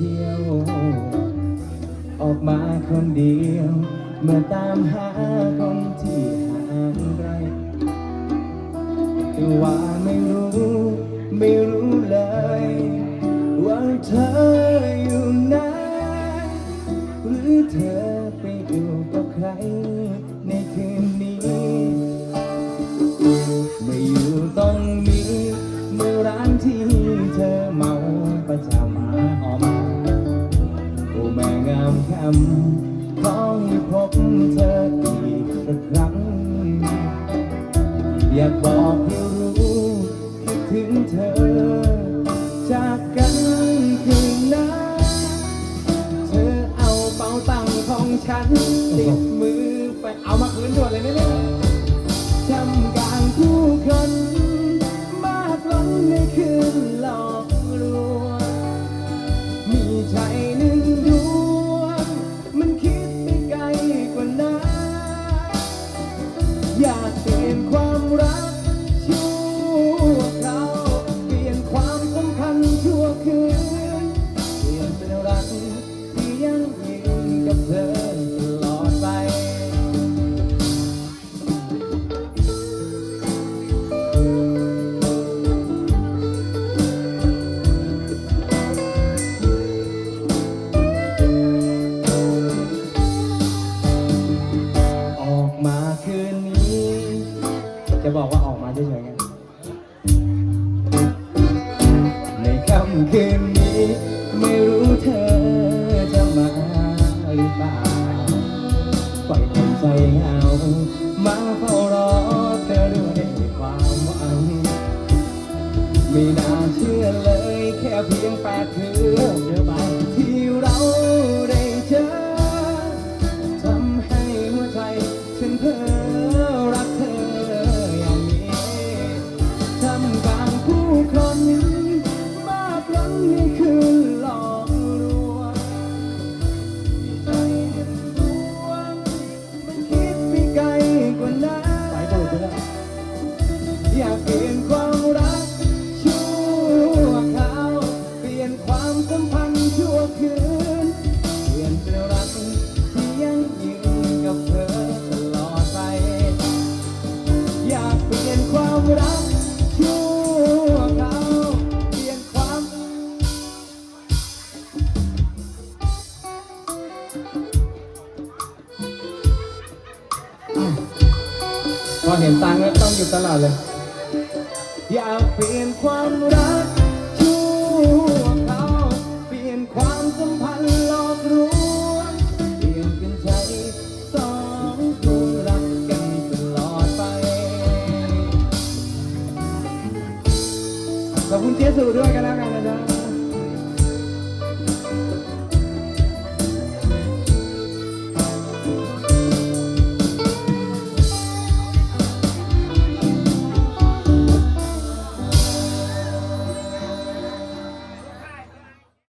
ที่ยว ออกมาคนเดียว เมื่อตามหาคนที่ห่างไกลแต่ว่าไม่รู้ ไม่รู้ ถึงเธอ จากกันคืนนั้นเธอเอาเป๋าตังค์ของฉันติดมือไปเอามาคืนด่วนเลยนะเนี่ยทำกลางผู้คน หรือเปล่าปล่อยคนใจเหงามาเฝ้ารอเธอด้วยความหวังไม่น่าเชื่อเลยแค่เพียงแปดคืนเจอไป อยากเปลี่ยนความรัก ชั่วคราวเปลี่ยนความสัมพันธ์ชั่วคืน เปลี่ยนเป็นรักที่ยังยืนกับเธอตลอดไป อยากเปลี่ยนความรัก ชั่วคราวเปลี่ยนความ พอเห็นตังค์แล้วต้องหยุดตลอดเลย อยากเปลี่ยนความรักชั่วเขาเปลี่ยนความสัมพันธ์หลอกลวงเปลี่ยนเป็นใจสองคนรักกันตลอดไปขอบคุณเจสุด้วยกันแล้วกันนะจ๊ะ